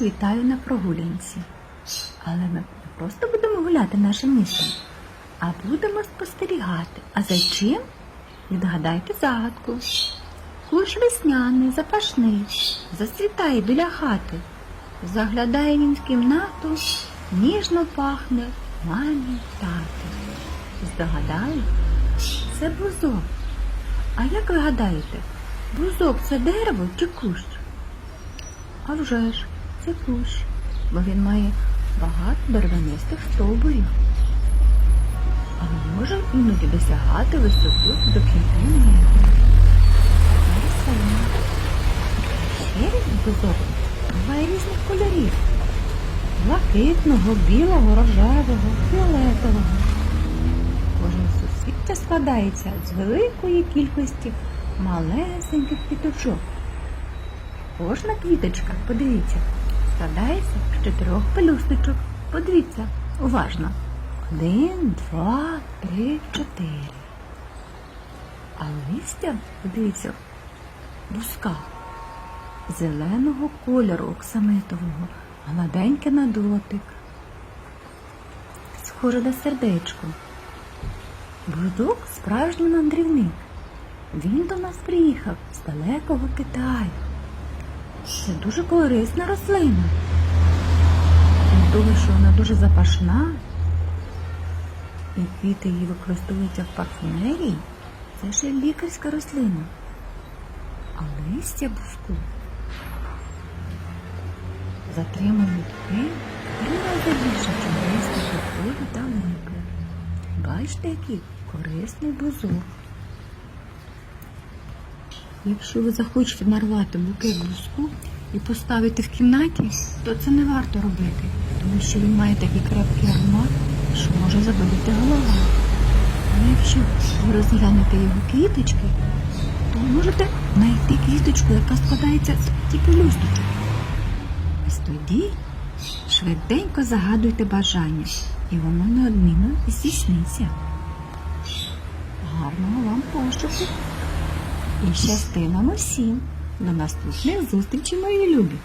вітаю на прогулянці. Але ми не просто будемо гуляти нашим містом, а будемо спостерігати. А за чим? Відгадайте загадку. Куш весняний, запашний, засвітає біля хати. Заглядає він в кімнату, ніжно пахне мамі тати. Здогадали? Це бузок. А як ви гадаєте, бузок це дерево чи кущ? А вже ж, це кущ, бо він має багато дерев'янистих стовбурів. Але може іноді досягати висоту до кінця. Рослина. Ще бузок буває різних кольорів. Блакитного, білого, рожевого, фіолетового. Кожен суцвіття складається з великої кількості малесеньких квіточок. Кожна квіточка, подивіться, складається з чотирьох пелюсточок. Подивіться, уважно. Один, два, три, чотири. А листя, подивіться, бузка зеленого кольору оксамитового, гладеньке на дотик. Схоже на сердечко. Бузок справжній мандрівник. Він до нас приїхав з далекого Китаю. Це дуже корисна рослина. Крім того, що вона дуже запашна, і квіти її використовуються в парфумерії, це ще лікарська рослина. А листя бузку затримує таки три рази більше, ніж листя тополі та липи. Бачите, який корисний бузок. Якщо ви захочете нарвати букет бузку і поставити в кімнаті, то це не варто робити, тому що він має такий крепкий аромат, що може заболіти голова. Але якщо ви розглянете його квіточки, то ви можете знайти квіточку, яка складається з тільки люсточок. Ось тоді швиденько загадуйте бажання, і воно неодмінно здійсниться. Гарного вам пошуку! І щасти нам усім. До наступних зустрічей, мої любі!